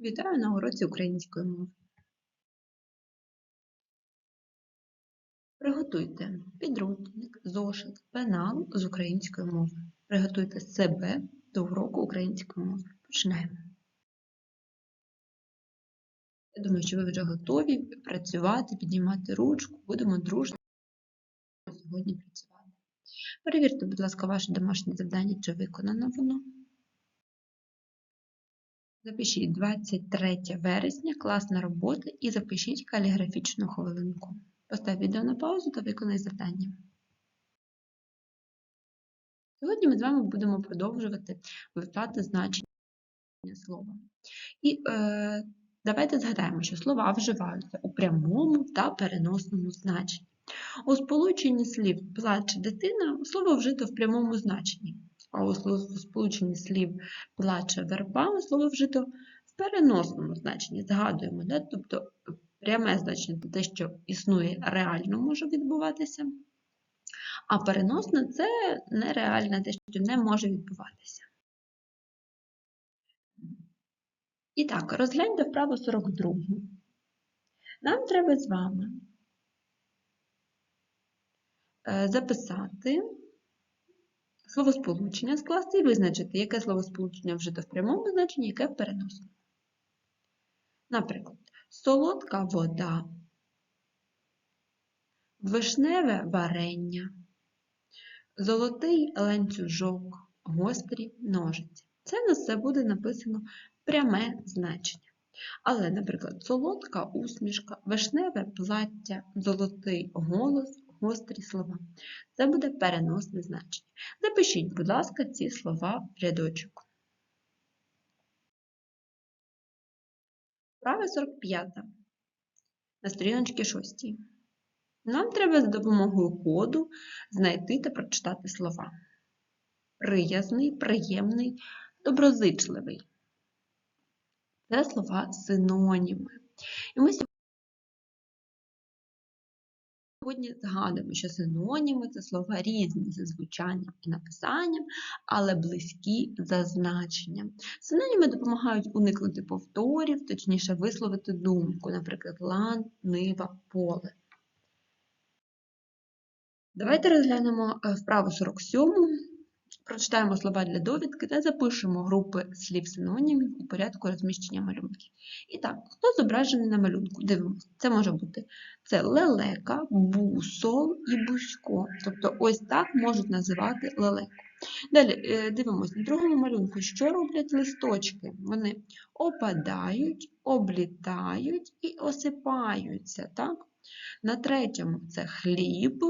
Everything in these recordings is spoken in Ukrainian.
Вітаю на уроці української мови. Приготуйте підручник, зошит, пенал з української мови. Приготуйте себе до уроку української мови. Починаємо. Я думаю, що ви вже готові працювати, піднімати ручку. Будемо дружно сьогодні працювати. Перевірте, будь ласка, ваше домашнє завдання, чи виконано воно. Запишіть 23 вересня, класна робота і запишіть каліграфічну хвилинку. Постав відео на паузу та виконай завдання. Сьогодні ми з вами будемо продовжувати вивчати значення слова. І е, давайте згадаємо, що слова вживаються у прямому та переносному значенні. У сполученні слів плаче дитина слово вжито в прямому значенні, а у сполученні слів плаче верба слово вжито в переносному значенні. Згадуємо, да? тобто пряме значення те, що існує, реально може відбуватися, а переносне це нереальне, те, що не може відбуватися. І так, розгляньте вправо 42. Нам треба з вами е, записати словосполучення, скласти і визначити, яке словосполучення вжито в прямому значенні, яке в переносному. Наприклад, солодка вода, вишневе варення, золотий ланцюжок, гострі ножиці. Це на все буде написано пряме значення. Але, наприклад, солодка усмішка, вишневе плаття, золотий голос, гострі слова. Це буде переносне значення. Запишіть, будь ласка, ці слова в рядочок. Вправа 45. На сторіночці 6. Нам треба за допомогою коду знайти та прочитати слова. Приязний, приємний, доброзичливий. Це слова синоніми. І ми Сьогодні згадуємо, що синоніми це слова різні за звучанням і написанням, але близькі за значенням. Синоніми допомагають уникнути повторів, точніше висловити думку, наприклад, лан, нива, поле. Давайте розглянемо е, вправу 47, прочитаємо слова для довідки та запишемо групи слів синонімів у порядку розміщення малюнків. І так, хто зображений на малюнку? Дивимося, це може бути це лелека, бусол і бузько. Тобто ось так можуть називати лелеку. Далі е, дивимося на другому малюнку, що роблять листочки. Вони опадають, облітають і осипаються. Так? На третьому це хліб,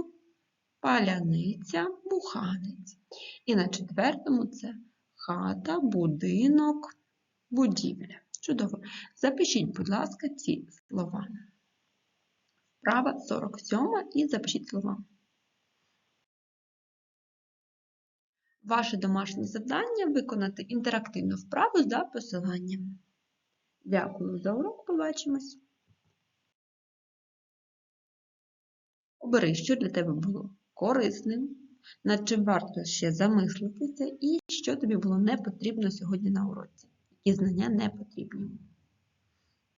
паляниця, буханець. І на четвертому це хата, будинок, будівля. Чудово. Запишіть, будь ласка, ці слова. Вправа 47 і запишіть слова. Ваше домашнє завдання виконати інтерактивну вправу за посиланням. Дякую за урок, побачимось! Обери, що для тебе було корисним, над чим варто ще замислитися, і що тобі було не потрібно сьогодні на уроці, які знання не потрібні.